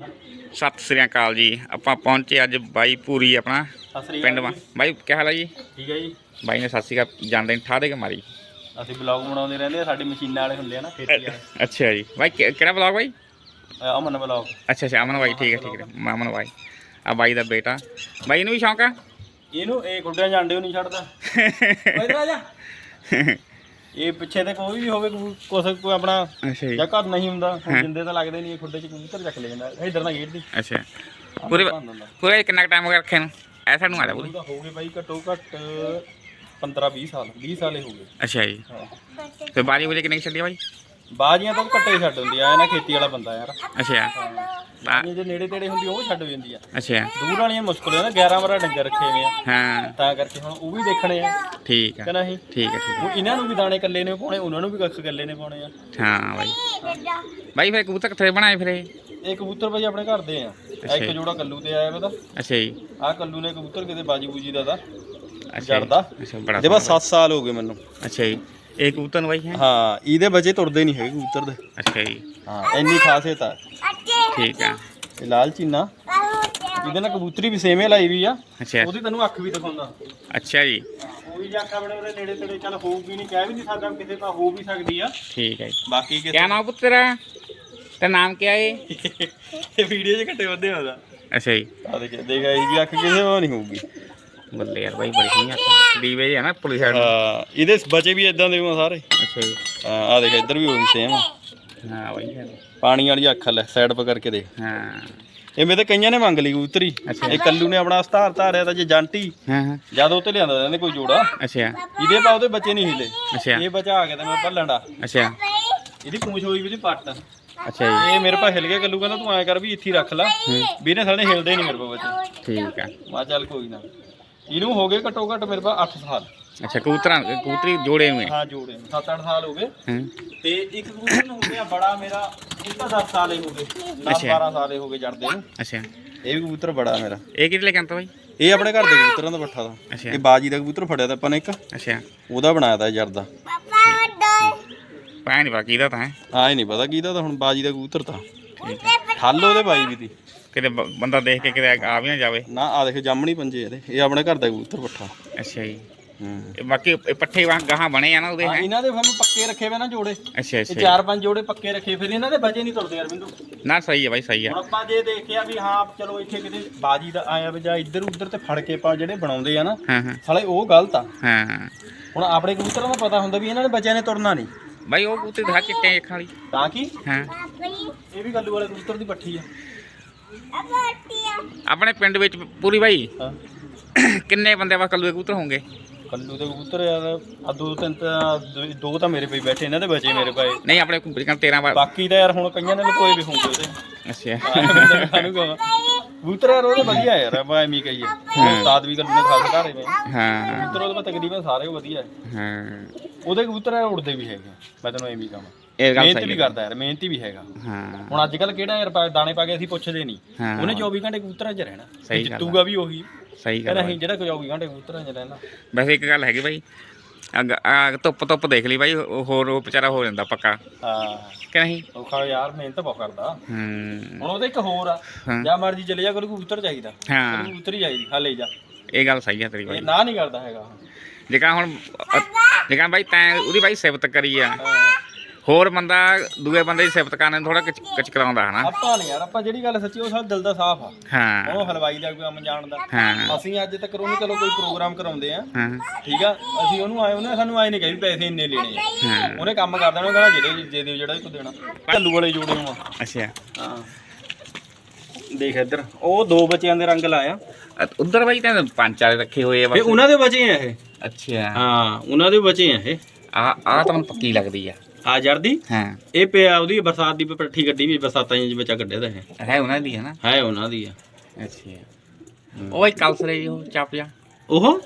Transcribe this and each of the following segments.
ਸਤਿ ਸ੍ਰੀ ਅਕਾਲ ਜੀ। ਆਪਾਂ ਪਹੁੰਚੇ ਅੱਜ ਬਾਈ ਪੂਰੀ ਆਪਣਾ ਪਿੰਡ ਵਾ। ਬਾਈ ਕੀ ਹਾਲ ਹੈ ਜੀ? ਠੀਕ ਹੈ ਜੀ। ਬਾਈ ਨੇ ਸਤਿ ਸ੍ਰੀ ਅਕਾਲ ਜਾਂਦੇ ਨੇ ਠਾ ਦੇ ਕੇ ਮਾਰੀ। ਅਸੀਂ ਬਲੌਗ ਬਣਾਉਂਦੇ ਰਹਿੰਦੇ ਆ ਸਾਡੇ ਮਸ਼ੀਨਾਂ ਵਾਲੇ ਹੁੰਦੇ ਆ ਨਾ ਖੇਤੀ ਵਾਲੇ। ਅੱਛਾ ਜੀ। ਬਾਈ ਕਿਹੜਾ ਬਲੌਗ ਬਾਈ? ਅਮਨ ਬਲੌਗ ਅੱਛਾ ਅੱਛਾ ਅਮਨ ਬਾਈ ਠੀਕ ਹੈ ਠੀਕ ਹੈ ਅਮਨ ਬਾਈ। ਆ ਬਾਈ ਦਾ ਬੇਟਾ। ਬਾਈ ਨੂੰ ਵੀ ਸ਼ੌਂਕ ਆ? ਇਹਨੂੰ ਇਹ ਗੁੱਡਿਆਂ ਜਾਂਡੇ ਨੂੰ ਨਹੀਂ ਛੱਡਦਾ। ਇਧਰ ਆ ਜਾ। ਇਹ ਪਿੱਛੇ ਤੇ ਕੋਈ ਵੀ ਹੋਵੇ ਕੋਈ- ਕੁਛ ਕੋਈ ਆਪਣਾ ਅੱਛਾ ਜੀ। ਜਾਂ ਘਰ ਨਹੀਂ ਹੁੰਦਾ। ਜਿੰਦੇ ਤਾਂ ਲੱਗਦੇ ਨਹੀਂ ਇਹ ਖੁੱਡੇ ਚ ਕਬੂਤਰ ਚੱਕ ਲੈ ਜਾਂਦਾ ਇਧਰ ਨਾ ਗੇਟ ਦੀ। ਅੱਛਾ। ਪੂਰੇ ਪੂਰੇ ਕਿੰਨਾ ਟਾਈਮ ਹੋ ਗਿਆ ਰੱਖੇ ਨੂੰ? ਐਸਾ ਨੂੰ ਆ ਜਾ ਪੂਰੀ। ਉਹਦਾ ਹੋ ਗਏ ਬਾਈ ਘੱਟੋ ਘੱਟ 15 20 ਸਾਲ 20 ਸਾਲ ਹੀ ਹੋ ਗਏ। ਅੱਛਾ ਜੀ। ਹਾਂ। ਤੇ ਬਾਰੀ ਬੁਰੀ ਕਿੰਨੀ ਛੱਡੀ ਬਾਈ? ਬਾਜੀਆਂ ਤਾਂ ਘੱਟੇ ਛੱਡ ਹੁੰਦੀ ਆ ਇਹ ਨਾ ਖੇਤੀ ਵਾਲਾ ਬੰਦਾ ਯਾਰ। ਅੱਛਾ। ਇਹ ਜੇ ਨੇੜੇ ਤੇੜੇ ਹੁੰਦੀ ਉਹ ਛੱਡ ਜਾਂਦੀ ਆ। ਅੱਛਾ। ਦੂਰ ਵਾਲੀਆਂ ਮੁਸ਼ਕਲ ਆ ਨਾ 11 ਵਾਰਾ ਡੰਗਰ ਰੱਖੇ ਹੋਏ ਆ। ਹਾਂ। ਤਾਂ ਕਰਕੇ ਹੁਣ ਉਹ ਵੀ ਦੇਖਣੇ ਆ। ਠੀਕ ਆ। ਕਿ ਨਹੀਂ? ਠੀਕ ਹੈ ਠੀਕ ਉਹ ਇਹਨਾਂ ਨੂੰ ਵੀ ਦਾਣੇ ਕੱਲੇ ਨੇ ਪਾਉਣੇ ਉਹਨਾਂ ਨੂੰ ਵੀ ਕੱਖ ਕੱਲੇ ਨੇ ਪਾਉਣੇ ਆ। ਹੈ ਹਾਂ ਬਾਈ। ਬਾਈ ਫਿਰ ਕਬੂਤਰ ਕਿੱਥੇ ਬਣਾਏ ਫਿਰ ਇਹ? ਇਹ ਕਬੂਤਰ ਭਾਈ ਆਪਣੇ ਘਰ ਦੇ ਆ। ਆਹ ਇੱਕ। ਜੋੜਾ ਕੱਲੂ ਤੇ ਆਇਆ ਪਤਾ ਅੱਛਾ ਜੀ। ਆਹ ਕੱਲੂ ਨੇ ਕਬੂਤਰ ਕਿਤੇ ਬਾਜੀ ਬੂਜੀ ਦਾ ਦਾ। ਅੱਛਾ ਜੀ। ਜੜਦਾ। ਅੱਛਾ ਬੜਾ ਦੇ ਬਸ 7 ਸਾਲ ਹੋ ਗਏ ਮੈਨੂੰ। ਅੱਛਾ ਜੀ। ਇਹ ਕਬੂਤਰ ਬਾਈ ਹੈ ਹਾਂ? ਇਹਦੇ ਬੱਚੇ ਤੁਰਦੇ ਨਹੀਂ ਹੈਗੇ ਕਬੂਤਰ ਦੇ। ਅੱਛਾ ਜੀ। ਹਾਂ ਇੰਨੀ ਖਾਸੀਅਤ ਆ। ਠੀਕ ਆ। ਇਹ ਲਾਲ ਚੀਨਾ ਇਹਦੇ ਨਾਲ ਕਬੂਤਰੀ ਵੀ ਸੇਮੇ ਲਾਈ ਵੀ ਆ। ਅੱਛਾ। ਉਹਦੀ ਤੈਨੂੰ ਅੱਖ ਵੀ ਦਿਖਾਉਂਦਾ। ਅੱਛਾ ਜੀ। ਉਹ ਵੀ ਜੇ ਅੱਖ ਆਪਣੇ ਉਹਦੇ ਨੇੜੇ ਤੇੜੇ ਚੱਲ ਹੋਊਗੀ ਨਹੀਂ ਕਹਿ ਵੀ ਨਹੀਂ ਸਕਦਾ ਕਿਸੇ ਤਾਂ ਹੋ ਵੀ ਸਕਦੀ ਆ। ਠੀਕ ਹੈ ਜੀ। ਬਾਕੀ ਕਿਆ ਨਾਮ ਪੁੱਤਰ ਤੇ ਨਾਮ ਕੀ ਹੈ ਇਹ ਵੀਡੀਓ 'ਚ ਘੱਟੇ ਵੱਧੇ ਹੁੰਦਾ ਅੱਛਾ ਜੀ। ਆ ਦੇਖ ਦੇਖ ਇਹ ਜੀ ਅੱਖ ਕਿਸੇ ਉਹ ਨਹੀਂ ਹੋਊਗੀ। ਬੱਲੇ ਯਾਰ ਬਾਈ ਬੜੀ ਸੋਹਣੀ ਅੱਖ ਦੀਵੇ ਹੈ ਨਾ ਪੁਲਿਸ ਸਾਈਡ ਹਾਂ ਇਹਦੇ ਬੱਚੇ ਵੀ ਇਦਾਂ ਦੇ ਆ ਸਾਰੇ। ਅੱਛਾ ਜੀ। ਹਾਂ ਆ ਦੇਖ ਇੱਧਰ ਵੀ ਉਹੀ ਸੇਮ ਹਾਂ ਬਾਈ। ਪਾਣੀ ਵਾਲੀ ਅੱਖ ਲੈ ਸਾਈਡ ਪਰ ਕਰਕੇ ਦੇਖ। ਹਾਂ। ਇਹ ਮੇਰੇ ਤੇ ਕਈਆਂ ਨੇ ਮੰਗ ਲਈ ਕਬੂਤਰੀ। ਇਹ ਕੱਲੂ ਨੇ ਆਪਣਾ ਸਤਾਰ ਧਾਰਿਆ ਤਾਂ ਜੇ ਜਾਂਟੀ। ਹਾਂ ਹਾਂ। ਜਦ ਉਹ ਤੇ ਲਿਆਂਦਾ ਜਾਂਦੇ ਕੋਈ ਜੋੜਾ। ਅੱਛਾ। ਇਹਦੇ ਪਾ ਉਹਦੇ ਬੱਚੇ ਨਹੀਂ ਹਿੱਲੇ ਅੱਛਾ। ਇਹ ਬਚਾ ਆ ਗਿਆ ਤਾਂ ਮੈਂ ਭੱਲਣ ਦਾ। ਅੱਛਾ। ਇਹਦੀ ਪੂੰਛ ਹੋਈ ਵੀ ਦੀ ਪੱਟ। ਅੱਛਾ ਜੀ। ਇਹ ਮੇਰੇ ਪਾ ਹਿਲ ਗਿਆ ਕੱਲੂ ਕਹਿੰਦਾ ਤੂੰ ਐ ਕਰ ਵੀ ਇੱਥੇ ਹੀ ਰੱਖ ਲੈ। ਵੀ ਇਹਨੇ ਸਾਲੇ ਹਿਲਦੇ ਨਹੀਂ ਮੇਰੇ ਪਾ ਬੱਚੇ। ਠੀਕ ਆ। ਮਾ ਚੱਲ ਕੋਈ ਨਾ। ਇਹਨੂੰ ਹੋ ਗਏ ਘੱਟੋ ਘੱਟ ਮੇਰੇ ਪਾ 8 ਸਾਲ। ਅੱਛਾ ਕਬੂਤਰਾਂ ਕਬੂਤਰੀ ਜੋੜੇ ਨੂੰ ਹੈ ਹਾਂ ਜੋੜੇ 7-8 ਸਾਲ ਹੋ ਗਏ। ਹਾਂ। ਤੇ ਇੱਕ ਕਬੂਤਰ ਨੂੰ ਹੋ ਗਿਆ ਬੜਾ ਮੇਰਾ ਉਹਦਾ 10 ਸਾਲ ਹੀ ਹੋ ਗਏ। 10 ਅੱਛਾ। 12 ਸਾਲ ਹੀ ਹੋ ਗਏ ਜੜਦੇ ਨੂੰ। ਅੱਛਾ। ਇਹ ਵੀ ਕਬੂਤਰ ਬੜਾ ਮੇਰਾ। ਇਹ ਕਿਹਦੇ ਲੈ ਕੇ ਆਂਦਾ ਬਾਈ? ਇਹ ਆਪਣੇ ਘਰ ਦੇ ਕਬੂਤਰਾਂ ਦਾ ਪੱਠਾ ਦਾ। ਇਹ ਬਾਜੀ ਦਾ ਕਬੂਤਰ ਫੜਿਆ ਤਾਂ ਆਪਾਂ ਨੇ ਇੱਕ। ਅੱਛਾ। ਉਹਦਾ ਬਣਾਇਆ ਤਾਂ ਜਰਦਾ ਨਹੀਂ ਬਾਕੀ ਦਾ। ਤਾਂ ਹੈ। ਹਾਂ ਇਹ ਨਹੀਂ ਪਤਾ ਕਿਹਦਾ ਤਾਂ ਹੁਣ ਬਾਜੀ ਦਾ ਕਬੂਤਰ ਤਾਂ। ਠੱਲ ਉਹਦੇ ਬਾਈ ਵੀ ਤੀ ਕਿਤੇ ਬ- ਬੰਦਾ ਦੇਖ ਕੇ ਕਿਤੇ ਆ ਵੀ ਨਾ ਜਾਵੇ। ਨਾ ਆ ਦੇਖ ਜਾਮਣੀ ਪੰਜੇ ਇਹਦੇ। ਇਹ ਆਪਣੇ ਘਰ ਦਾ ਕਬੂਤਰ ਪੱਠਾ। ਅੱਛਾ ਜੀ। ਹੂੰ। ਇਹ ਬਾਕੀ ਇਹ ਪੱਠੇ ਵਾਂ ਗਾਹਾਂ ਬਣੇ ਆ ਨਾ ਉਹਦੇ ਹਾਂ, ਇਹਨਾਂ ਦੇ ਫਿਰ ਪੱਕੇ ਰੱਖੇ ਵੇ ਨਾ ਜੋੜੇ। ਅੱਛਾ ਇਹ ਅੱਛਾ ਚਾਰ ਪੰਜ ਜੋੜੇ ਪੱਕੇ ਰੱਖੇ ਫਿਰ ਇਹਨਾਂ ਦੇ ਬਚੇ ਨਹੀਂ ਤੁਰਦੇ ਯਾਰ ਬਿੰਦੂ ਨਾ ਸਹੀ ਹੈ ਬਾਈ ਸਹੀ ਹੈ ਹੁਣ ਆਪਾਂ ਜੇ ਦੇਖਿਆ ਵੀ ਹਾਂ ਚਲੋ ਇੱਥੇ ਕਿਤੇ ਬਾਜੀ ਦਾ ਆਇਆ ਵੀ ਜਾਂ ਇੱਧਰ ਉੱਧਰ ਤੇ ਫੜ ਕੇ ਆਪਾਂ ਜਿਹੜੇ ਬਣਾਉਂਦੇ ਆ ਨਾ ਹਾਂ ਹਾਂ। ਸਾਲੇ ਉਹ ਗਲਤ ਆ। ਹਾਂ ਹਾਂ। ਹੁਣ ਆਪਣੇ ਕਬੂਤਰਾਂ ਦਾ ਪਤਾ ਹੁੰਦਾ ਵੀ ਇਹਨਾਂ ਦੇ ਬੱਚਿਆਂ ਨੇ ਤੁਰਨਾ ਨਹੀਂ। ਬਾਈ ਉਹ ਕਬੂਤਰ ਦਿਖਾ ਚਿੱਟੇ ਅੱਖਾਂ ਵਾਲੀ ਤਾਂ ਕਿ? ਹਾਂ। ਇਹ ਵੀ ਗੱਲੂ ਵਾਲੇ ਕਬੂਤਰ ਦੀ ਪੱਠੀ ਆ। ਆਪਣੇ ਪਿੰਡ ਵਿੱਚ ਪੂਰੀ ਬਾਈ? ਹਾਂ। ਕਿੰਨੇ ਬੰਦੇ ਵਾ ਕੱਲੂ ਕਬੂਤਰ ਹੋਣਗੇ? ਕੱਲੂ ਦੇ ਕਬੂਤਰ ਯਾਰ ਆ ਦੋ ਤਿੰਨ ਤਾਂ ਦੋ- ਦੋ ਤਾਂ ਮੇਰੇ ਪਈ ਬੈਠੇ ਇਹਨਾਂ ਦੇ ਬੱਚੇ ਮੇਰੇ ਪਏ ਨਹੀਂ ਆਪਣੇ ਕੁੰਬੜੀਆਂ 13 ਵਾਰ। ਬਾਕੀ ਤਾਂ ਯਾਰ ਹੁਣ ਕਈਆਂ ਨੇ ਕੋਈ ਵੀ ਹੋਣਗੇ ਉਹਦੇ ਅੱਛਾ। ਕਾਹਨੂੰ ਕਹਾਂ। ਕਬੂਤਰ ਯਾਰ ਉਹਦੇ ਵਧੀਆ ਯਾਰ ਆਪਾਂ ਐਵੇਂ ਹੀ। ਕਹੀਏ ਉਸਤਾਦ ਵੀ ਨੇ ਖਾਸ ਘਾਰੇ ਵੇ ਹਾਂ ਕਬੂਤਰ ਉਹਦੇ ਤਕਰੀਬਨ ਸਾਰੇ ਵਧੀਆ। ਹੈ। ਹਾਂ ਉਹਦੇ ਕਬੂਤਰ ਯਾਰ ਉੜਦੇ ਵੀ ਹੈਗੇ ਮੈਂ ਤੈਨੂੰ ਐਵੇਂ ਹੀ ਕਹਾਂ। ਇਹ ਗੱਲ ਮਿਹਨਤ ਸਹੀ ਵੀ ਹੈ। ਕਰਦਾ ਯਾਰ ਮਿਹਨਤੀ ਵੀ ਹੈਗਾ। ਹਾਂ। ਹੁਣ ਅੱਜ ਕੱਲ ਕਿਹੜਾ ਯਾਰ ਪਾ- ਦਾਣੇ ਪਾ ਕੇ ਅਸੀਂ ਪੁੱਛਦੇ ਨਹੀਂ। ਹਾਂ। ਉਹਨੇ 24 ਘੰਟੇ ਕਬੂਤਰਾਂ 'ਚ ਰਹਿਣਾ। ਸਹੀ ਗੱਲ ਆ। ਜਿੱਤੂਗਾ ਵੀ ਉਹੀ। ਸਹੀ ਗੱਲ ਕਹਿੰਦਾ ਹੈ ਅਸੀਂ ਜਿਹੜਾ 24 ਘੰਟੇ ਕਬੂਤਰਾਂ 'ਚ ਰਹਿਣਾ। ਵੈਸੇ ਇੱਕ ਗੱਲ ਹੈਗੀ ਬਾਈ ਅੱਗ ਆ ਧੁੱਪ ਧੁੱਪ ਦੇਖ ਲਈ ਬਾਈ ਉਹ ਹੋਰ ਉਹ ਵਿਚਾਰਾ ਹੋ ਜਾਂਦਾ ਪੱਕਾ। ਹਾਂ। ਕਿ ਨਹੀਂ? ਔਖਾ ਯਾਰ ਮਿਹਨਤ ਬਹੁਤ ਕਰਦਾ। ਹੂੰ। ਹੁਣ ਉਹਦੇ ਇੱਕ ਹੋਰ ਆ ਹਾਂ। ਜਾਂ ਮਰਜ਼ੀ ਚਲੇ ਜਾ ਕੋਈ ਕਬੂਤਰ ਚਾਹੀਦਾ। ਹਾਂ। ਕਬੂਤਰ ਹੀ ਚਾਹੀਦੀ ਹਾਂ ਲੈ ਜਾ। ਇਹ ਗੱਲ ਸਹੀ ਹੈ ਤੇਰੀ ਇਹ ਬਾਈ ਨਾ ਨਹੀਂ ਕਰਦਾ ਹੈਗਾ। ਜਿਕਾਂ ਹੁਣ ਜਿਕਾਂ ਬਾਈ ਤੈਂ ਉਹਦੀ ਬਾਈ ਸਿਫਤ ਕਰੀ ਆ। ਹਾਂ। ਹੋਰ ਬੰਦਾ ਦੂਏ ਬੰਦੇ ਦੀ ਸਿਫਤ ਕਰਨ ਨੂੰ ਥੋੜਾ ਕਿਚ ਕਰਾਉਂਦਾ ਹਨਾ? ਆਪਾਂ ਨਹੀਂ ਯਾਰ ਆਪਾਂ ਜਿਹੜੀ ਗੱਲ ਸੱਚੀ ਉਹ ਸਭ ਦਿਲ ਦਾ ਸਾਫ਼ ਆ। ਹਾਂ। ਉਹ ਹਲਵਾਈ ਦਾ ਕੋਈ ਕੰਮ ਜਾਣਦਾ। ਹਾਂ। ਅਸੀਂ ਅੱਜ ਤੱਕ ਉਹਨੂੰ ਚਲੋ ਕੋਈ ਪ੍ਰੋਗਰਾਮ ਕਰਾਉਂਦੇ ਆ। ਹਾਂ। ਠੀਕ ਆ? ਅਸੀਂ ਉਹਨੂੰ ਆਏ ਉਹਨੇ ਸਾਨੂੰ ਆਏ ਨਹੀਂ ਕਹੀ ਵੀ ਪੈਸੇ ਇੰਨੇ ਲੈਣੇ ਆ। ਹਾਂ। ਉਹਨੇ ਕੰਮ ਕਰ ਦੇਣਾ ਕਹਿੰਦਾ ਜਿਹੜੇ ਦੇ ਦਿਓ ਜਿਹੜਾ ਕੋ ਦੇਣਾ। ਕੱਲੂ ਵਾਲੇ ਜੋੜੇ ਨੂੰ ਆ। ਅੱਛਾ। ਹਾਂ। ਦੇਖ ਇੱਧਰ ਉਹ ਦੋ ਬੱਚਿਆਂ ਦੇ ਰੰਗ ਲਾਇਆ। ਉਧਰ ਬਾਈ ਤਾਂ ਪੰਜ ਚਾਰ ਰੱਖੇ ਹੋਏ ਆ ਬਸ। ਉਹਨਾਂ ਦੇ ਬੱਚੇ ਆ ਇਹ। ਅੱਛਾ। ਹਾਂ ਉਹਨਾਂ ਦੇ ਬੱਚੇ ਆ ਇਹ। ਆ ਆ ਤਾਂ ਮੈਨੂੰ ਪੱਕੀ ਲੱਗਦੀ ਆ। ਆ ਜਰਦੀ ਹਾਂ। ਇਹ ਪਿਆ ਉਹਦੀ ਬਰਸਾਤ ਦੀ ਪੱਠੀ ਗੱਡੀ ਵੀ ਬਰਸਾਤਾਂ ਚ ਬੱਚਾ ਕੱਢਿਆ ਤਾਂ ਇਹ। ਹੈ ਉਹਨਾਂ ਦੀ ਹੈ ਨਾ? ਹੈ ਉਹਨਾਂ ਦੀ ਆ। ਅੱਛਾ। ਉਹ ਹੀ ਕਲਸਰੇ ਉਹ ਚੱਪ ਜਾ। ਉਹ?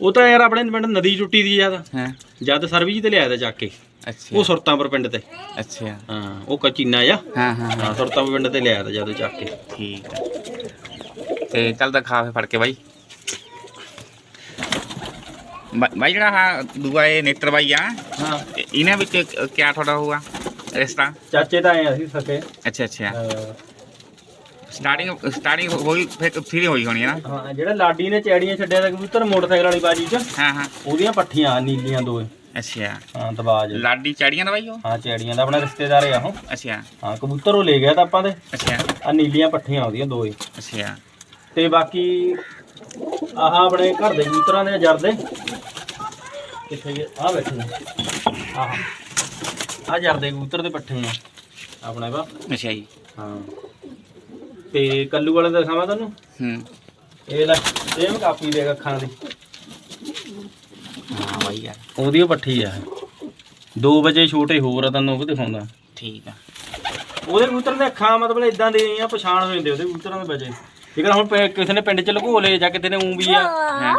ਉਹ ਤਾਂ ਯਾਰ ਆਪਣੇ ਪਿੰਡ ਨਦੀ ਟੁੱਟੀ ਦੀ ਜ਼ਿਆਦਾ ਹਾਂ। ਜਦ ਸਰਵਿਸ ਤੇ ਲਿਆਇਆ ਤਾਂ ਚੱਕ ਕੇ। ਅੱਛਾ। ਉਹ ਸੁਰਤਾਂਪੁਰ ਪਿੰਡ ਤੇ। ਅੱਛਾ। ਹਾਂ ਉਹ ਕਚੀਨਾ ਆ ਹਾਂ ਹਾਂ ਹਾਂ। ਸੁਰਤਾਂਪੁਰ ਪਿੰਡ ਤੇ ਲਿਆਇਆ ਤਾਂ ਜਦੋਂ ਚੱਕ ਕੇ। ਠੀਕ ਤੇ ਚੱਲ ਦਿਖਾ ਫੇ ਫੜ ਕੇ ਬਾਈ। ਬਾ- ਬਾਈ ਜਿਹੜਾ ਆ ਦੂਆ ਇਹ ਨੇਤਰ ਬਾਈ ਆ ਹਾਂ। ਇਹ- ਇਹਨਾਂ ਵਿੱਚ ਕਿਆ ਤੁਹਾਡਾ ਹੋਊਗਾ ਰਿਸ਼ਤਾ ਚਾਚੇ ਤਾਂ ਆਏ ਅਸੀਂ ਸਕੇ। ਅੱਛਾ ਅੱਛਾ। ਸਟਾਰਟਿੰਗ ਸਟਾਰਟਿੰਗ ਹੋਈ ਫਿਰ ਦੀ ਹੋਈ ਹੋਣੀ ਹੈ ਨਾ? ਹਾਂ ਜਿਹੜਾ ਲਾਡੀ ਨੇ ਚੈੜੀਆਂ ਛੱਡਿਆ ਤਾਂ ਕਬੂਤਰ ਮੋਟਰਸਾਈਕਲ ਵਾਲੀ ਬਾਜੀ 'ਚ ਹਾਂ ਹਾਂ। ਉਹਦੀਆਂ ਪੱਠੀਆਂ ਨੀਲੀਆਂ ਦੋਏ ਅੱਛਾ। ਹਾਂ ਦਬਾਜ। ਲਾਡੀ ਚਾੜੀਆਂ ਦਾ ਬਾਈ ਉਹ? ਹਾਂ ਚੈੜੀਆਂ ਦਾ ਆਪਣਾ ਰਿਸ਼ਤੇਦਾਰ ਆ ਉਹ। ਅੱਛਾ। ਹਾਂ ਕਬੂਤਰ ਉਹ ਲੈ ਗਿਆ ਤਾਂ ਆਪਾਂ ਦੇ ਅੱਛਾ। ਆ ਨੀਲੀਆਂ ਪੱਠੀਆਂ ਉਹਦੀਆਂ ਦੋਏ ਅੱਛਾ। ਤੇ ਬਾਕੀ ਆਹ ਆਪਣੇ ਘਰ ਦੇ ਕਬੂਤਰਾਂ ਦੇ ਜਰਦੇ। ਕਿੱਥੇ ਗਏ ਆ ਬੈਠੇ ਨੇ। ਆਹ। ਆ ਜਰਦੇ ਕਬੂਤਰ ਦੇ ਪੱਠੇ ਆ ਆਪਣੇ ਵਾ ਅੱਛਾ ਜੀ। ਹਾਂ। ਤੇ ਕੱਲੂ ਵਾਲੇ ਦਾ ਦਿਖਾਵਾਂ ਤੁਹਾਨੂੰ? ਹੂੰ। ਇਹ ਲੈ ਸੇਮ ਕਾਪੀ ਦੇ ਅੱਖਾਂ ਦੀ। ਹਾਂ ਬਾਈ ਯਾਰ। ਉਹਦੀ ਉਹ ਪੱਠੀ ਆ। 2 ਵਜੇ ਛੋਟੇ ਹੋਰ ਆ ਤੁਹਾਨੂੰ ਉਹ ਦਿਖਾਉਂਦਾ। ਠੀਕ ਆ। ਉਹਦੇ ਕਬੂਤਰ ਦੇ ਅੱਖਾਂ ਮਤਲਬ ਇਦਾਂ ਦੇ ਆ ਪਛਾਣ ਹੋ ਜਾਂਦੇ ਉਹਦੇ ਕਬੂਤਰਾਂ ਦੇ ਬਜੇ ਠੀਕ ਹੈ ਹੁਣ ਪ- ਕਿਸੇ ਨੇ ਪਿੰਡ ਚ ਲਏ ਜਾਂ ਕਿਤੇ ਨੇ ਵੀ ਆ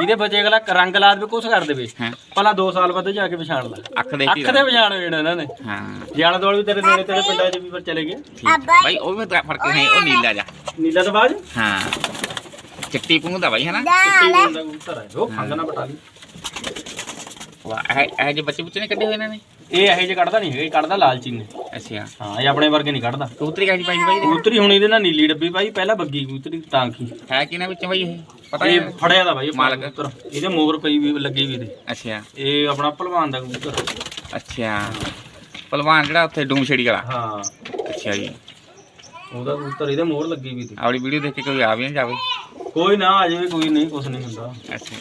ਇਹਦੇ ਬਜੇ ਅਗਲਾ ਰੰਗ ਲਾ ਦੇਵੇ ਕੁਛ ਕਰ ਦੇਵੇ। ਹਾਂ। ਭਲਾ 2 ਸਾਲ ਬਾਅਦ ਜਾ ਕੇ ਪਛਾਣ ਲਾ। ਅੱਖ ਦੇਖ ਅੱਖ ਦੇ ਪਛਾਣ ਹੋ ਜਾਣਾ ਇਹਨਾਂ ਨੇ। ਹਾਂ। ਜਾਣ ਦੋਲ ਵੀ ਤੇਰੇ ਨੇੜੇ ਤੇਰੇ ਪਿੰਡਾਂ 'ਚ ਵੀ ਪਰ ਚਲੇ ਗਏ। ਠੀਕ ਬਾਈ ਉਹ ਵੀ ਤਾਂ ਫ਼ਰਕ ਹੈ ਉਹ ਨੀਲਾ ਜਾ। ਨੀਲਾ ਤੋਂ ਬਾਅਦ ਹਾਂ। ਚਿੱਟੀ ਪੂੰਗ ਦਾ ਬਾਈ ਹੈ ਨਾ? ਉਹ ਖੰਗ ਨਾ ਪਟਾ ਲਈ। ਵਾਹ ਇਹ ਇਹ ਜੇ ਬੱਚੇ ਬੁੱਚੇ ਨੇ ਕੱਢੇ ਹੋਏ ਇਹਨਾਂ ਨੇ? ਇਹ ਇਹੋ ਜਿਹੇ ਕੱਢਦਾ ਨਹੀਂ ਹੈਗਾ ਇਹ ਕੱਢਦਾ ਲਾਲਚੀ ਨੇ। ਅੱਛਾ। ਹਾਂ ਇਹ ਆਪਣੇ ਵਰਗੇ ਨਹੀਂ ਕੱਢਦਾ। ਕਬੂਤਰੀ ਕਾਹਦੀ ਪਾਈ ਬਾਈ ਇਹਦੇ? ਕਬੂਤਰੀ ਹੁਣ ਇਹਦੇ ਨਾਲ ਨੀਲੀ ਡੱਬੀ ਪਾਈ ਪਹਿਲਾਂ ਬੱਗੀ ਕਬੂਤਰੀ ਟਾਂਕੀ ਹੈ ਕਿਹਨਾਂ ਵਿੱਚ ਬਾਈ ਇਹ? ਪਤਾ ਇਹ ਹੈ ਫੜਿਆ ਦਾ ਬਾਈ ਇਹ ਮਾਲਕ। ਕਬੂਤਰ। ਇਹਦੇ ਮੋਹਰ ਪਈ ਵੀ ਲੱਗੀ ਵੀ ਇਹਦੇ। ਅੱਛਾ। ਇਹ ਆਪਣਾ ਭਲਵਾਨ ਦਾ ਕਬੂਤਰ। ਅੱਛਾ। ਪਹਿਲਵਾਨ ਜਿਹੜਾ ਉੱਥੇ ਡੂਮ ਛੇੜੀ ਵਾਲਾ? ਹਾਂ। ਅੱਛਾ ਜੀ। ਉਹਦਾ ਕਬੂਤਰ ਇਹਦੇ ਮੋਹਰ ਲੱਗੀ ਵੀ ਸੀ ਆਪਣੀ ਵੀਡੀਓ ਦੇਖ ਕੇ ਕੋਈ ਆ ਵੀ ਨਾ ਜਾਵੇ। ਕੋਈ ਨਾ ਆ ਜਾਵੇ ਕੋਈ ਨਹੀਂ ਕੁਛ ਨਹੀਂ ਹੁੰਦਾ। ਅੱਛਾ।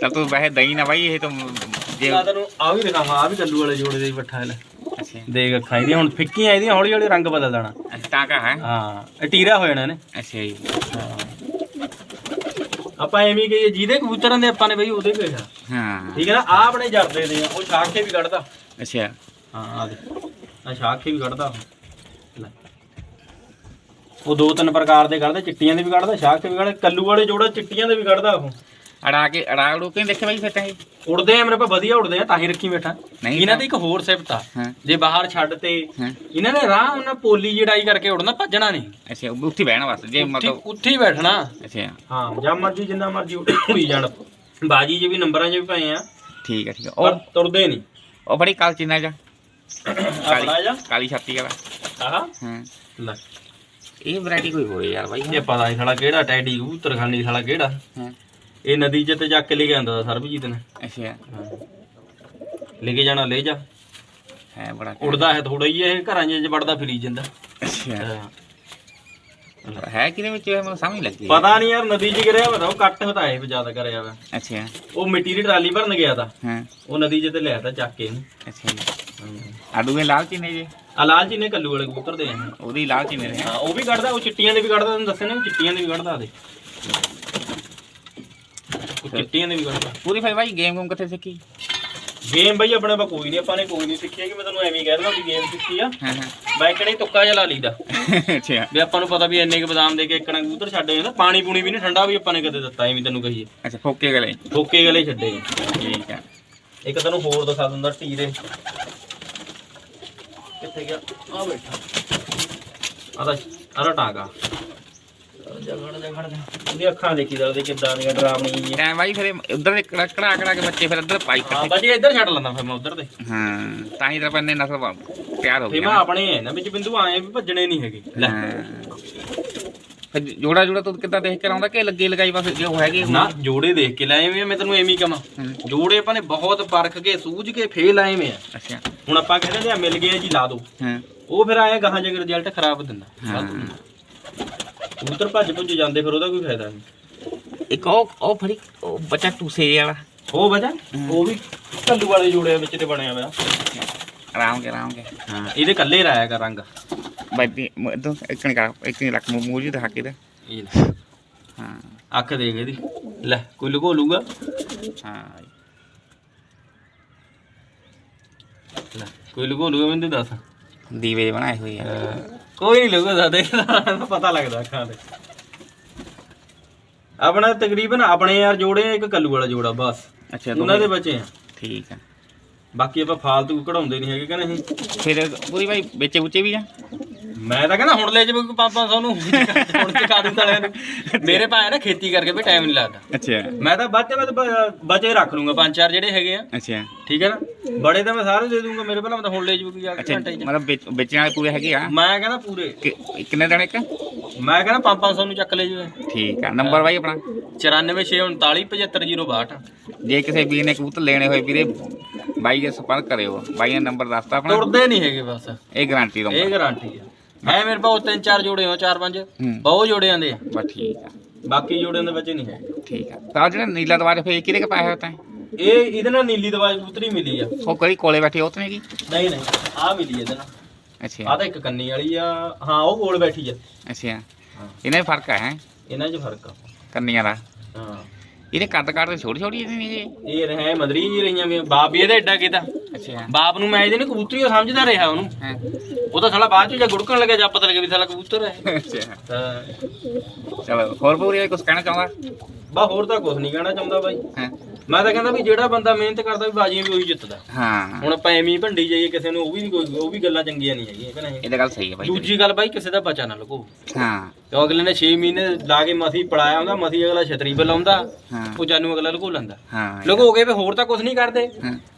ਤਾਂ ਤੂੰ ਵੈਸੇ ਦਈ ਨਾ ਬਾਈ ਇਹ ਤਾਂ ਜੇ ਮੈਂ ਤੈਨੂੰ ਆ ਵੀ ਦਿਖਾਵਾਂ ਆ ਵੀ ਕੱਲੂ ਵਾਲੇ ਜੋੜੇ ਦੇ ਹੀ ਬੱਠਾ ਹੈ ਲੈ ਅੱਛਾ। ਦੇਖ ਅੱਖਾਂ ਇਹਦੀਆਂ ਹੁਣ ਫਿੱਕੀਆਂ ਇਹਦੀਆਂ ਹੌਲੀ ਹੌਲੀ ਰੰਗ ਬਦਲ ਜਾਣਾ। ਤਾਂ ਕਾ ਹੈ। ਹਾਂ ਇਹ ਟੀਰਾ ਹੋ ਜਾਣਾ ਇਹਨੇ। ਅੱਛਾ ਜੀ। ਆਪਾਂ ਐਵੇਂ ਕਹੀਏ ਜਿਹਦੇ ਕਬੂਤਰਾਂ ਦੇ ਆਪਾਂ ਨੇ ਬਈ ਉਹਦੇ ਕਿਹਾ ਹਾਂ ਠੀਕ ਹੈ ਨਾ? ਆ ਆਪਣੇ ਜਰਦੇ ਦੇ ਆ ਉਹ ਛਾਕੇ ਵੀ ਕੱਢਦਾ। ਅੱਛਾ। ਹਾਂ ਆ ਦੇ ਆ ਵੀ ਕੱਢਦਾ ਉਹ। ਲੈ। ਉਹ ਦੋ ਤਿੰਨ ਪ੍ਰਕਾਰ ਦੇ ਕੱਢਦਾ ਚਿੱਟੀਆਂ ਦੇ ਵੀ ਕੱਢਦਾ ਛਾਕੇ ਵੀ ਕੱਢਦਾ ਕੱਲੂ ਵਾਲੇ ਜੋੜਾ ਚਿੱਟੀਆਂ ਦੇ ਵੀ ਕੱਢਦਾ ਉਹ। ਅੜਾ ਕੇ ਅੜਾ ਉੜੂ ਕੇ ਦੇਖੇ ਬਾਈ ਫਿਰ ਤਾਂ ਇਹ? ਉੜਦੇ ਆ ਮੇਰੇ ਪਾ ਵਧੀਆ ਉੜਦੇ ਆ ਤਾਂ ਹੀ ਰੱਖੀ ਬੈਠਾ। ਨਹੀਂ ਇਹਨਾਂ ਤਾਂ- ਦੀ ਇੱਕ ਹੋਰ ਸਿਫਤ ਆ। ਹਾਂ। ਜੇ ਬਾਹਰ ਛੱਡ ਤੇ ਇਹਨਾਂ ਨੇ ਰਾਹ ਉਹਨਾਂ ਪੋਲੀ ਜੜਾਈ ਕਰਕੇ ਉੜਨਾ ਭੱਜਣਾ ਨਹੀਂ। ਅੱਛਾ ਉੱਥੇ ਬਹਿਣਾ ਬਸ ਜੇ ਉੱਥੇ ਮਤਲਬ ਉੱਥੇ ਹੀ ਬੈਠਣਾ। ਅੱਛਾ। ਹਾਂ ਜਾਂ ਮਰਜ਼ੀ ਜਿੰਨਾ ਮਰਜ਼ੀ ਉੜੀ ਜਾਣ। ਬਾਜੀ 'ਚ ਵੀ ਨੰਬਰਾਂ 'ਚ ਵੀ ਪਏ ਆ। ਠੀਕ ਹੈ ਠੀਕ ਹੈ ਪਰ ਉਹ ਤੁਰਦੇ ਨਹੀਂ। ਉਹ ਬੜੀ ਕਾਲ ਚੀਨਾ ਜਾ। ਆਪਣਾ ਜਾ। ਕਾਲੀ ਛਾਤੀ ਵਾਲਾ। ਆਹ। ਹਾਂ। ਲੈ। ਇਹ ਵੈਰਾਈਟੀ ਕੋਈ ਹੋਵੇ ਯਾਰ ਬਾਈ। ਇਹ ਪਤਾ ਨਹੀਂ ਸਾਲਾ ਕਿਹੜਾ ਟੈਡੀ ਕਬੂਤਰ ਖਾਨੀ ਸਾਲਾ ਕਿਹੜਾ। ਹਾਂ। ਇਹ ਨਦੀ 'ਚ ਤੇ ਚੱਕ ਕੇ ਲੈ ਕੇ ਆਂਦਾ ਸਰਬਜੀਤ ਨੇ। ਅੱਛਾ। ਲੈ ਕੇ ਜਾਣਾ ਲੈ ਜਾ। ਹੈ ਬੜਾ ਉੜਦਾ ਹੈ ਥੋੜਾ ਹੀ ਇਹ ਘਰਾਂ 'ਚ ਵੜਦਾ ਫਿਰੀ ਜਾਂਦਾ। ਅੱਛਾ। ਹਾਂ। ਹੈ ਕਿਹਦੇ ਵਿੱਚ ਇਹ ਮੈਨੂੰ ਸਮਝ ਨਹੀਂ ਲੱਗੀ। ਪਤਾ ਨਹੀਂ ਯਾਰ ਨਦੀ 'ਚ ਗਿਰਿਆ ਵਾ ਉਹ ਕੱਟ ਹਟਾਏ ਵੀ ਜ਼ਿਆਦਾ ਕਰਿਆ ਵਾ ਅੱਛਾ। ਉਹ ਮਿੱਟੀ ਦੀ ਟਰਾਲੀ ਭਰਨ ਗਿਆ ਤਾਂ। ਹਾਂ। ਉਹ ਨਦੀ 'ਚ ਤੇ ਲਿਆ ਤਾ ਚੱਕ ਕੇ ਇਹਨੂੰ। ਅੱਛਾ ਜੀ। ਆਡੂਏ ਲਾਲ ਚੀਨੇ ਜੀ? ਆ ਲਾਲ ਜੀ ਨੇ ਕੱਲੂ ਵਾਲੇ ਕਬੂਤਰ ਦੇ ਉਹਦੀ ਲਾਲ ਚੀਨੇ ਨੇ। ਹਾਂ ਉਹ ਵੀ ਕੱਢਦਾ ਉਹ ਚਿੱਟੀਆਂ ਦੇ ਵੀ ਕੱਢਦਾ ਤੁਹਾਨੂੰ ਦੱਸਿਆ ਨਾ ਵੀ ਚਿੱਟੀਆਂ ਦੇ ਵੀ ਕੱਢਦਾ ਦੇ ਚਿੱਟੀਆਂ ਦੇ ਵੀ ਕੱਢਦਾ ਪੂਰੀ ਭਾਈ ਭਾਈ ਗੇਮ ਗੂਮ ਕਿੱਥੇ ਸਿੱਖੀ? ਗੇਮ ਬਈ ਆਪਣੇ ਪਾ ਕੋਈ ਨਹੀਂ ਆਪਾਂ ਨੇ ਕੋਈ ਨਹੀਂ ਸਿੱਖਿਆ ਕਿ ਮੈਂ ਤੁਹਾਨੂੰ ਐਵੇਂ ਹੀ ਕਹਿ ਦਵਾਂ ਵੀ ਗੇਮ ਸਿੱਖੀ ਆ। ਹਾਂ ਹਾਂ। ਬਾਈਕੜੇ ਤੁੱਕਾ ਜਿਹਾ ਲਾ ਲਈਦਾ। ਅੱਛਾ। ਵੀ ਆਪਾਂ ਨੂੰ ਪਤਾ ਵੀ ਇੰਨੇ ਕੁ ਬਦਾਮ ਦੇ ਕੇ ਇੱਕਣਾ ਕਬੂਤਰ ਛੱਡੇ ਜਾਂਦਾ ਪਾਣੀ ਪੂਣੀ ਵੀ ਨਹੀਂ ਠੰਡਾ ਵੀ ਆਪਾਂ ਨੇ ਕਦੇ ਦਿੱਤਾ ਐਵੇਂ ਤੈਨੂੰ ਕਹੀਏ। ਅੱਛਾ ਫੋਕੇ ਗਲੇ। ਠੋਕੇ ਗਲੇ ਛੱਡੇ। ਠੀਕ ਹੈ ਇੱਕ ਤੈਨੂੰ ਹੋਰ ਦਿਖਾ ਦਿੰਦਾ ਟੀਰੇ। ਕਿੱਥੇ ਗਿਆ? ਆ ਬੈਠਾ। ਆਦਾ ਆਰਾ ਟਾਂਗਾ ਜਗੜ ਜਗੜ ਉਹਦੀ ਅੱਖਾਂ ਦੇਖੀ ਦਾ ਉਹਦੇ ਕਿੱਦਾਂ ਦੀਆਂ ਡਰਾਵਣੀਆਂ ਜਿਹੀਆਂ ਟਾਈਮ ਭਾਈ ਫਿਰ ਉਧਰ ਦੇ ਕੜਾ ਕੜਾ ਕੜਾ ਕੇ ਬੱਚੇ ਫਿਰ ਉਧਰ ਪਾਈ ਹਾਂ ਕਰਦੇ ਬਾਜੀ ਇੱਧਰ ਛੱਡ ਲੈਂਦਾ ਫਿਰ ਮੈਂ ਉਧਰ ਤੇ ਹਾਂ ਤਾਂ ਹੀ ਤਾਂ ਪੰਨੇ ਨਸਲ ਵਾ- ਤਿਆਰ ਹੋ ਫੇ ਗਿਆ ਮੈਂ ਆਪਣੇ ਹੈ ਨਾ ਵਿੱਚ ਬਿੰਦੂ ਆਏ ਵੀ ਭੱਜਣੇ ਨਹੀਂ ਹੈਗੇ। ਲੈ। ਫਿਰ ਜੋੜਾ ਜੋੜਾ ਤੂੰ ਕਿੱਦਾਂ ਦੇਖ ਕੇ ਆਉਂਦਾ ਕਿ ਲੱਗੇ ਲਗਾਈ ਬਸ ਜੋ ਹੈਗੇ ਨਾ ਜੋੜੇ ਦੇਖ ਕੇ ਲਾਏ ਵੇ ਮੈਂ ਤੈਨੂੰ ਐਵੇਂ ਹੀ ਕਵਾਂ ਹੂੰ। ਜੋੜੇ ਆਪਾਂ ਨੇ ਬਹੁਤ ਪਰਖ ਕੇ ਸੂਝ ਕੇ ਫੇਲ ਆਏ ਵੇ ਆ। ਅੱਛਾ। ਹੁਣ ਆਪਾਂ ਕਹਿੰਦੇ ਆ ਮਿਲ ਗਏ ਜੀ ਲਾ ਦੋ। ਉਹ ਫਿਰ ਆਇਆ ਗਾਹਾਂ ਜੇ ਰਿਜ਼ਲਟ ਖਰਾਬ ਦਿੰਦਾ। ਹਾਂ। ਕਬੂਤਰ ਭੱਜ ਭੁੱਜ ਜਾਂਦੇ ਫਿਰ ਉਹਦਾ ਕੋਈ ਫਾਇਦਾ ਨਹੀਂ। ਇੱਕ ਉਹ ਉਹ ਫੜੀ ਉਹ ਬੱਚਾ ਟੂਸੇ ਵਾਲਾ। ਉਹ ਵਜਾ ਉਹ ਵੀ ਕੱਲੂ ਵਾਲੇ ਜੋੜੇ ਵਿੱਚ ਤੇ ਬਣਿਆ ਹੋਇਆ। ਆਰਾਮ ਕੇ ਆਰਾਮ ਕੇ ਹਾਂ ਇਹਦੇ ਕੱਲੇ ਰਾਇਆ ਕਰ ਰੰਗ। ਬਾਈ ਇਦੋਂ ਇੱਕ ਨਹੀਂ ਕਰ ਇੱਕ ਨਹੀਂ ਰੱਖ ਮੂੰਹ ਜੀ ਦਿਖਾ ਕੇ ਦੇ। ਇਹ ਲੈ, ਹਾਂ। ਅੱਖ ਦੇਖ ਇਹਦੀ। ਲੈ ਕੋਈ ਲੁਕੋ ਲੂਗਾ? ਹਾਂ। ਲੈ ਕੋਈ ਲੁਕੋ ਲੂਗਾ ਮੈਨੂੰ ਦੱਸ। ਦੀਵੇ ਬਣਾਏ ਹੋਏ ਆ। ਕੋਈ ਨਹੀਂ ਲੁਕਦਾ ਦੇਖਦਾ ਪਤਾ ਲੱਗਦਾ ਅੱਖਾਂ ਤੇ। ਆਪਣਾ ਤਕਰੀਬਨ ਆਪਣੇ ਯਾਰ ਜੋੜੇ ਆ, ਇੱਕ ਕੱਲੂ ਵਾਲਾ ਜੋੜਾ ਬਸ। ਅੱਛਾ ਉਹਨਾਂ ਦੇ ਦੋਵੇਂ- ਬੱਚੇ ਆ। ਠੀਕ ਆ। ਬਾਕੀ ਆਪਾਂ ਫਾਲਤੂ ਕਢਾਉਂਦੇ ਨਹੀਂ ਹੈਗੇ ਕਿ ਨਹੀਂ? ਫਿਰ ਪੂਰੀ ਭਾਈ ਵੇਚੇ ਬੁੱਚੇ ਵੀ ਆ? ਮੈਂ ਤਾਂ ਕਹਿੰਦਾ ਹੁਣ ਲੈ ਜਾਵੇ ਕੋਈ 500 ਨੂੰ ਹੁਣ ਚਕਾ ਦੂੰ ਤਲਿਆਂ ਨੂੰ। ਮੇਰੇ ਭਾਏ ਨਾ ਖੇਤੀ ਕਰਕੇ ਵੀ ਟਾਈਮ ਨਹੀਂ ਲੱਗਦਾ। ਅੱਛਾ। ਮੈਂ ਤਾਂ ਬਾਅਦ ਤਾਂ ਬਚੇ ਰੱਖ ਲੂੰਗਾ ਪੰਜ ਚਾਰ ਜਿਹੜੇ ਹੈਗੇ ਆ। ਅੱਛਾ। ਠੀਕ ਹੈ ਨਾ? ਬੜੇ ਤਾਂ ਮੈਂ ਸਾਰੇ ਦੇ ਦੂੰਗਾ ਮੇਰੇ ਪਹਿਲਾਂ ਮੈਂ ਤਾਂ ਹੁਣ ਲੈ ਜਾਊਗੀ ਜਾ ਕੇ ਅੱਛਾ ਘੰਟੇ ਚ। ਮਤਲਬ ਵੇਚ- ਵੇਚਣ ਵਾਲੇ ਪੂਰੇ ਹੈਗੇ ਆ? ਮੈਂ ਕਹਿੰਦਾ ਪੂਰੇ। ਕਿ- ਕਿੰਨੇ ਦਿਨ ਇੱਕ? ਮੈਂ ਕਹਿੰਦਾ 500 ਨੂੰ ਚੱਕ ਲੈ ਜਾਵੇ। ਠੀਕ ਆ ਨੰਬਰ ਬਾਈ ਆਪਣਾ? 9469475062 ਜੇ ਕਿਸੇ ਵੀਰ ਨੇ ਕਬੂਤਰ ਲੈਣੇ ਹੋਏ ਵੀਰੇ ਬਾਈ ਦੇ ਸੰਪਰਕ ਕਰਿਓ। ਬਾਈ ਨੇ ਨੰਬਰ ਦੱਸਤਾ ਆਪਣਾ। ਤੁਰਦੇ ਨਹੀਂ ਹੈਗੇ ਬਸ। ਇਹ ਗਾਰੰਟੀ ਦਊਂਗਾ। ਇਹ ਗਾਰੰਟੀ ਆ। ਹੈ ਮੇਰੇ ਪਾਸ ਤਿੰਨ ਚਾਰ ਜੋੜੇ ਹੋ ਚਾਰ ਪੰਜ। ਹੂੰ। ਬਹੁਤ ਜੋੜੇ ਆਂਦੇ ਆ ਬਸ ਠੀਕ ਆ। ਬਾਕੀ ਜੋੜਿਆਂ ਦੇ ਵਿੱਚ ਨਹੀਂ ਹੈ। ਠੀਕ ਆ। ਤਾਂ ਜਿਹੜਾ ਨੀਲਾ ਦਵਾਰੇ ਫੇਰ ਕਿਹਦੇ ਕੇ ਪਾਇਆ ਹੋਇਆ ਤਾਂ? ਇਹ ਇਹਦੇ ਨਾਲ ਨੀਲੀ ਦਵਾਈ ਕਬੂਤਰੀ ਮਿਲੀ ਆ। ਉਹ ਕਿਹੜੀ ਕੋਲੇ ਬੈਠੀ ਉਹ ਤਾਂ ਨਹੀਂ ਹੈਗੀ? ਨਹੀਂ ਨਹੀਂ ਆ ਮਿਲੀ ਇਹਦੇ ਨਾਲ। ਆ ਤਾਂ ਇੱਕ ਕੰਨੀ ਵਾਲੀ ਆ। ਹਾਂ ਉਹ ਕੋਲ ਬੈਠੀ ਆ। ਅੱਛਾ। ਹਾਂ। ਇਹਨਾਂ 'ਚ ਫ਼ਰਕ ਆ ਹੈ? ਇਹਨਾਂ 'ਚ ਫ਼ਰਕ ਆ। ਕੰਨੀਆਂ ਦਾ। ਹਾਂ। ਕਾਟ ਤੇ ਛੋਟੀ ਛੋਟੀ ਜਿਹੀ ਨਹੀਂ ਇਹ ਇਹ ਰਹੇ ਮਦਰੀ ਜੀ ਰਹੀਆਂ ਵੀ ਬਾਪ ਵੀ ਇਹਦਾ ਐਡਾ ਕਿਤਾ ਅੱਛਾ। ਬਾਪ ਨੂੰ ਮੈਂ ਇਹਦੇ ਨੇ ਕਬੂਤਰੀ ਸਮਝਦਾ ਰਿਹਾ ਉਹਨੂੰ। ਉਹ ਤਾਂ ਸਾਲਾ ਬਾਅਦ ਚ ਜਾਂ ਗੁੜਕਣ ਲੱਗਿਆ ਜਾਂ ਪਤਾ ਲੱਗਿਆ ਵੀ ਸਾਲਾ ਕਬੂਤਰ ਹੈ। ਅੱਛਾ। ਹਾਂ। ਚਲੋ ਹੋਰ ਪੂਰੀ ਕੁਝ ਕਹਿਣਾ ਚਾਹੁੰਦਾ? ਬਾ ਹੋਰ ਤਾਂ ਕੁਝ ਨਹੀਂ ਕਹਿਣਾ ਚਾਹੁੰਦਾ ਬਾਈ। ਹਾਂ। ਮੈਂ ਤਾਂ ਕਹਿੰਦਾ ਵੀ ਜਿਹੜਾ ਬੰਦਾ ਮਿਹਨਤ ਕਰਦਾ ਵੀ ਬਾਜੀਆਂ ਵੀ ਉਹੀ ਜਿੱਤਦਾ। ਹਾਂ। ਹੁਣ ਆਪਾਂ ਐਵੇਂ ਹੀ ਭੰਡੀ ਜਾਈਏ ਕਿਸੇ ਨੂੰ ਉਹ ਵੀ ਕੋਈ ਉਹ ਵੀ ਗੱਲਾਂ ਚੰਗੀਆਂ ਨਹੀਂ ਹੈਗੀਆਂ ਕਿ ਨਹੀਂ? ਇਹ ਤਾਂ ਗੱਲ ਸਹੀ ਹੈ ਬਾਈ ਦੂਜੀ ਗੱਲ ਬਾਈ ਕਿਸੇ ਦਾ ਬਚਾ ਨਾ ਲਗੋ ਹਾਂ। ਕਿਉਂ ਅਗਲੇ ਨੇ 6 ਮਹੀਨੇ ਲਾ ਕੇ ਮਸੀ ਪੜਾਇਆ ਹੁੰਦਾ ਮਸੀ ਅਗਲਾ ਛਤਰੀ ਬੁਲਾਉਂਦਾ ਹਾਂ। ਉਹ ਜਾਨੂੰ ਅਗਲਾ ਲਗੋ ਲੈਂਦਾ। ਹਾਂ। ਲਗੋ ਗਏ ਵੀ ਹੋਰ ਤਾਂ ਕੁਝ ਨਹੀਂ ਕਰਦੇ।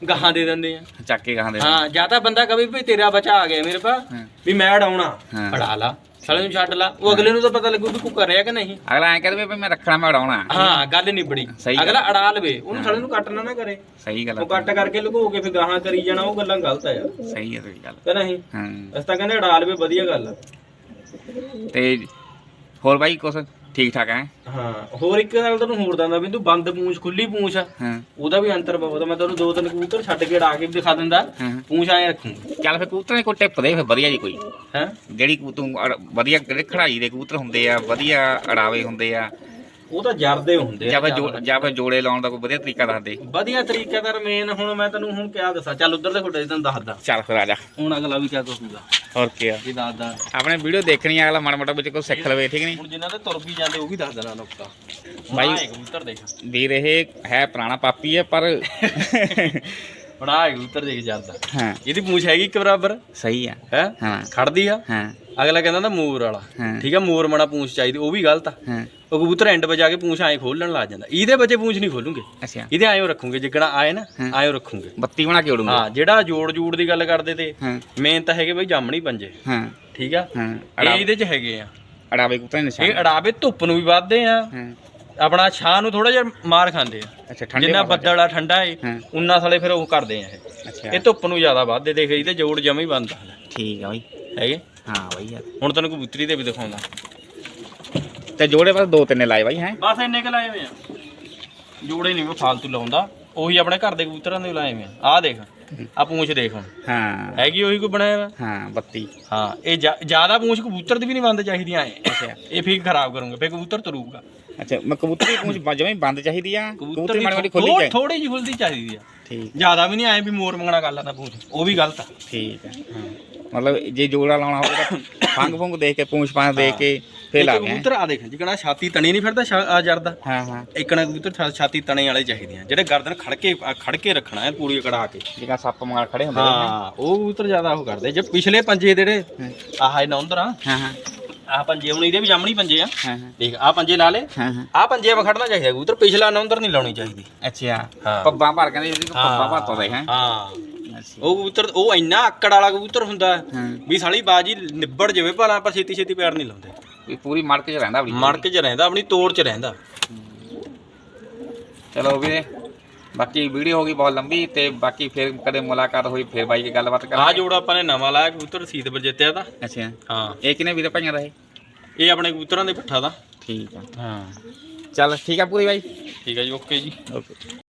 ਗਾਹਾਂ ਦੇ ਦਿੰਦੇ ਆ। ਚੱਕ ਕੇ ਕਹਾਂਦੇ ਹਾਂ ਜਾਂ ਤਾਂ ਬੰਦਾ ਕਵੇ ਵੀ ਤੇਰਾ ਬਚਾ ਆ ਗਿਆ ਮੇਰੇ ਪਾ ਵੀ ਮੈਂ ਹਾਂ। ਪੜਾ ਲਾ। ਸਾਲੇ ਨੂੰ ਛੱਡ ਲਾ। ਉਹ ਅਗਲੇ ਨੂੰ ਤਾਂ ਪਤਾ ਲੱਗੂ ਵੀ ਕੋ ਕਰਿਆ ਕਿ ਨਹੀਂ। ਅਗਲਾ ਐਂ ਕਹਿੰਦੇ ਵੀ ਮੈਂ ਰੱਖਣਾ ਮੈਂ ਉਡਾਉਣਾ। ਹਾਂ ਗੱਲ ਨਿਬੜੀ। ਸਹੀ ਗੱਲ। ਅਗਲਾ ਅੜਾ ਲਵੇ। ਉਹਨੂੰ ਸਾਲੇ ਨੂੰ ਕੱਟਣਾ ਨਾ ਕਰੇ। ਸਹੀ ਗੱਲ ਉਹ ਆ ਕੱਟ ਕਰਕੇ ਲੁਕੋ ਕੇ ਫਿਰ ਗਾਹਾਂ ਕਰੀ ਜਾਣਾ ਉਹ ਗੱਲਾਂ ਗਲਤ ਆ ਯਾਰ। ਸਹੀ ਹੈ ਸਹੀ ਗੱਲ। ਕਿ ਨਹੀਂ? ਹਾਂ। ਅਸੀਂ ਤਾਂ ਕਹਿੰਦੇ ਅੜਾ ਲਵੇ ਵਧੀਆ ਗੱਲ ਆ। ਤੇ ਹੋਰ ਬਾਈ ਕੁਛ? ਠੀਕ ਠਾਕ ਹੈ ਹਾਂ ਹੋਰ ਇੱਕ ਗੱਲ ਤੈਨੂੰ ਹੋਰ ਦੱਸਦਾ ਬਿੰਦੂ ਬੰਦ ਪੂੰਛ ਖੁੱਲੀ ਪੂੰਛ ਆ। ਹਾਂ। ਉਹਦਾ ਵੀ ਅੰਤਰ ਬਹੁਤ ਆ। ਮੈਂ ਤੈਨੂੰ ਦੋ ਤਿੰਨ ਕਬੂਤਰ ਛੱਡ ਕੇ ਅੜਾ ਕੇ ਵੀ ਦਿਖਾ ਦਿੰਦਾ। ਹਾਂ। ਪੂੰਛ ਐ ਰੱਖੂੰਗਾ। ਚੱਲ ਫਿਰ ਕਬੂਤਰਾਂ ਦੀ ਕੋਈ ਟਿਪ ਦੇ ਫਿਰ ਵਧੀਆ ਜੀ ਕੋਈ। ਹੈ? ਜਿਹੜੀ ਕਬੂ- ਤੂੰ ਅੜ- ਵਧੀਆ ਜਿਹੜੇ ਖੜਾਈ ਦੇ ਕਬੂਤਰ ਹੁੰਦੇ ਆ ਵਧੀਆ ਅੜਾਵੇ ਹੁੰਦੇ ਆ। ਉਹ ਤਾਂ ਜਰਦੇ ਹੁੰਦੇ ਜਾਂ ਫਿਰ ਜੋ- ਜਾਂ ਫਿਰ ਜੋੜੇ ਲਾਉਣ ਦਾ ਕੋਈ ਵਧੀਆ ਤਰੀਕਾ ਦੱਸ ਦੇ। ਵਧੀਆ ਤਰੀਕੇ ਦਾ ਮੇਨ ਹੁਣ ਮੈਂ ਤੈਨੂੰ ਹੁਣ ਕਿਆ ਦੱਸਾਂ ਚੱਲ ਉਧਰ ਦੇ ਖੁੱਡੇ ਤੈਨੂੰ ਦੱਸਦਾ। ਚੱਲ ਫਿਰ ਆ ਜਾ। ਹੁਣ ਅਗਲਾ ਵੀ ਕਿਆ ਕਹੂਗਾ ਹੋਰ ਕੀ ਆ? ਇਹ ਦੱਸਦਾ ਆਪਣੇ ਵੀਡੀਓ ਦੇਖਣੀ ਆ ਅਗਲਾ ਮਾੜਾ ਮੋਟਾ ਵਿੱਚ ਕੋਈ ਸਿੱਖ ਲਵੇ ਠੀਕ ਨਹੀਂ? ਹੁਣ ਜਿਨ੍ਹਾਂ ਦੇ ਤੁਰ ਵੀ ਜਾਂਦੇ ਉਹ ਵੀ ਦੱਸ ਦੇਣਾ ਨੁਕਤਾ ਬਾਈ- ਬਾਈ ਕਬੂਤਰ ਦੇਖ। ਵੀਰ ਇਹ ਹੈ ਪੁਰਾਣਾ ਪਾਪੀ ਹੈ ਪਰ ਬਣਾ ਕਬੂਤਰ ਦੇਖ ਜਾਂਦਾ। ਹਾਂ। ਇਹਦੀ ਪੂੰਛ ਹੈਗੀ ਇੱਕ ਬਰਾਬਰ? ਸਹੀ ਆ। ਹੈ? ਹਾਂ। ਖੜਦੀ ਆ? ਹਾਂ। ਅਗਲਾ ਕਹਿੰਦਾ ਨਾ ਮੋਰ ਵਾਲਾ। ਠੀਕ ਆ ਮੋਰ ਮਣਾ ਪੂੰਛ ਚਾਹੀਦੀ ਉਹ ਵੀ ਗਲਤ ਆ। ਉਹ ਕਬੂਤਰ ਐਂਡ ਵਜਾ ਕੇ ਪੂੰਛ ਐਂ ਖੋਲਣ ਲੱਗ ਜਾਂਦਾ। ਇਹਦੇ ਬੱਚੇ ਪੂੰਛ ਨਹੀਂ ਖੋਲੂਗੇ। ਇਹਦੇ ਐਂ ਰੱਖੂਗੇ ਜਿੱਕਣਾ ਆਏ ਨਾ। ਐਂ ਰੱਖੂਗੇ। ਬੱਤੀ ਬਣਾ ਕੇ ਉਡੂੰਗਾ। ਹਾਂ ਜਿਹੜਾ ਜੋੜ ਜੂੜ ਦੀ ਗੱਲ ਕਰਦੇ ਤੇ ਮੇਨ ਤਾਂ ਹੈਗੇ ਬਈ ਜਾਮਣੀ ਪੰਜੇ। ਠੀਕ ਆ? ਇਹ ਇਹਦੇ ਚ ਹੈਗੇ ਆ। ਅੜਾਵੇ ਦੇ ਨਿਸ਼ਾਨ। ਇਹ ਅੜਾਵੇ ਧੁੱਪ ਨੂੰ ਵੀ ਵੱਧਦੇ ਆ। ਆਪਣਾ ਛਾਂ ਨੂੰ ਥੋੜਾ ਜਿਹਾ ਮਾਰ ਖਾਂਦੇ ਆ। ਅੱਛਾ ਠੰਡੇ ਜਿੰਨਾ। ਬੱਦਲ ਆ ਠੰਡਾ ਏ ਉਨਾ ਸਾਲੇ ਫਿਰ ਉਹ ਕਰਦੇ ਆ ਇਹ। ਇਹ ਧੁੱਪ ਨੂੰ ਜ਼ਿਆਦਾ ਵੱਧਦੇ ਦੇਖ ਇਹਦੇ ਜੋੜ ਜਮਾ ਹੀ ਬੰਦ ਠੀਕ ਆ ਬਾਈ। ਹੈਗੇ? ਹਾਂ ਬਾਈ ਯਾਰ। ਹੁਣ ਤੈਨੂੰ ਕਬੂਤਰੀ ਤੇ ਵੀ ਦਿਖਾਉਂਦਾ। ਤੇ ਜੋੜੇ ਬਸ ਦੋ ਤਿੰਨੇ ਲਾਏ ਬਾਈ ਹੈ? ਬਸ ਇੰਨੇ ਕ ਲਾਏ ਹੋਏ ਆ। ਜੋੜੇ ਨਹੀਂ ਮੈਂ ਫਾਲਤੂ ਲਾਉਂਦਾ। ਉਹੀ ਆਪਣੇ ਘਰ ਦੇ ਕਬੂਤਰਾਂ ਦੇ ਲਾਏ ਹੋਏ ਆ। ਆਹ ਦੇਖ ਆ ਪੂੰਛ ਦੇਖ ਹੁਣ। ਹਾਂ। ਹੈਗੀ ਉਹੀ ਕੋਈ ਬਣਾਇਆ ਵਾ? ਹਾਂ ਬੱਤੀ। ਹਾਂ ਇਹ ਜ਼ਿਆਦਾ ਪੂੰਛ ਕਬੂਤਰ ਦੀ ਵੀ ਨਹੀਂ ਬੰਦ ਚਾਹੀਦੀਆਂ ਐ। ਅੱਛਾ। ਇਹ ਫੀਕ ਖਰਾਬ ਕਰੂੰਗਾ ਫੇ ਕਬੂਤਰ ਤੁਰੂਗਾ। ਅੱਛਾ ਮੈਂ ਕਬੂਤਰ ਦੀ ਪੂੰਛ ਜਮਾਂ ਹੀ ਬੰਦ ਚਾਹੀਦੀ ਆ? ਕਬੂਤਰ ਦੀ ਮਾੜੀ ਮਾੜੀ ਖੁੱਲੀ ਚਾਹੀਦੀ ਥੋੜੀ ਜਿਹੀ ਖੁੱਲਦੀ ਚਾਹੀਦੀ ਆ। ਠੀਕ। ਜ਼ਿਆਦਾ ਵੀ ਨਹੀਂ ਐ ਵੀ ਮੋਰ ਮੰਗਣਾ ਕਰ ਲੈਂਦਾ ਪੂੰਛ। ਉਹ ਵੀ ਗਲਤ ਆ। ਠੀਕ ਹੈ। ਮਤਲਬ ਜੇ ਜੋੜਾ ਲਾਉਣਾ ਹੋਵੇ ਤਾਂ ਫੰਗ ਫੁੰਗ ਦੇਖ ਕੇ ਪੂੰਛ ਪਾਂ ਦੇਖ ਕੇ ਫੇਰ ਲਾ ਗਿਆ ਕਬੂਤਰ ਆ ਦੇਖ ਜਿਕਣਾ ਛਾਤੀ ਤਣੀ ਨਹੀਂ ਫਿਰਦਾ ਜਰਦਾ ਹਾਂ ਹਾਂ। ਇੱਕਣਾ ਕਬੂਤਰ ਛਾ- ਛਾਤੀ ਤਣੇ ਵਾਲੇ ਚਾਹੀਦੇ ਆ ਜਿਹੜੇ ਗਰਦਨ ਖੜ ਕੇ ਆ ਖੜ ਕੇ ਰੱਖਣਾ ਹੈ ਪੂਰੀ ਕੜਾ ਕੇ। ਜਿਹੜਾ ਸੱਪ ਮਾਰ ਖੜੇ ਹੁੰਦੇ ਨੇ। ਹਾਂ ਉਹ ਕਬੂਤਰ ਜ਼ਿਆਦਾ ਉਹ ਕਰਦੇ। ਜੇ ਪਿਛਲੇ ਪੰਜੇ ਜਿਹੜੇ ਆਹ ਇਹ ਨੌਂਦਰ ਆ। ਹਾਂ ਹਾਂ। ਆਹ ਪੰਜੇ ਹੁਣ ਇਹਦੇ ਵੀ ਜਾਮਣੀ ਪੰਜੇ ਆ। ਹਾਂ ਹਾਂ। ਦੇਖ ਆਹ ਪੰਜੇ ਲਾ ਲੇ। ਹਾਂ ਹਾਂ। ਆਹ ਪੰਜੇ ਵਾ ਖੜਨਾ ਚਾਹੀਦਾ ਕਬੂਤਰ ਪਿਛਲਾ ਨੌਂਦਰ ਨਹੀਂ ਲਾਉਣੀ ਚਾਹੀਦੀ। ਅੱਛਾ। ਹਾਂ। ਪੱਬਾਂ ਭਰ ਕਹਿੰਦੇ ਜਿਹਦੀ ਪੱਬਾਂ ਭਰ ਤੋਂ ਦੇ ਹੈ। ਹਾਂ। ਅੱਛਾ ਉਹ ਕਬੂਤਰ ਉਹ ਇੰਨਾ ਆਕੜ ਵਾਲਾ ਕਬੂਤਰ ਹੁੰਦਾ ਹਾਂ ਵੀ ਸਾਲੀ ਬਾਜੀ ਨਿਬੜ ਜਾਵੇ ਭਲਾ ਪਰ ਛੇਤੀ ਛੇਤੀ ਪੈਰ ਨਹੀਂ ਲਾਉਂਦੇ। ਵੀ ਪੂਰੀ ਮੜਕ ਚ ਰਹਿੰਦਾ ਆਪਣੀ ਮੜਕ 'ਚ ਰਹਿੰਦਾ ਆਪਣੀ ਤੋੜ 'ਚ ਰਹਿੰਦਾ। ਚਲੋ ਵੀਰੇ ਬਾਕੀ ਵੀਡੀਓ ਹੋ ਗਈ ਬਹੁਤ ਲੰਬੀ ਤੇ ਬਾਕੀ ਫਿਰ ਕਦੇ ਮੁਲਾਕਾਤ ਹੋਈ ਫਿਰ ਬਾਈ ਕੀ ਗੱਲਬਾਤ ਕਰਾਂਗੇ। ਜੋੜਾ ਆਪਾਂ ਨੇ ਨਵਾਂ ਲਾਇਆ ਕਬੂਤਰ ਰਸੀਦ ਪਰ ਜਿੱਤਿਆ ਦਾ। ਅੱਛਾ। ਹਾਂ। ਇਹ ਕਿਨੇ ਵੀਰੇ ਭਾਈਆਂ ਦਾ ਇਹ? ਇਹ ਆਪਣੇ ਕਬੂਤਰਾਂ ਦੇ ਪੱਠਾ ਦਾ। ਠੀਕ ਆ। ਹਾਂ। ਚੱਲ ਠੀਕ ਆ ਪੂਰੀ ਬਾਈ। ਠੀਕ ਹੈ ਜੀ ਓਕੇ ਜੀ। ਓਕੇ।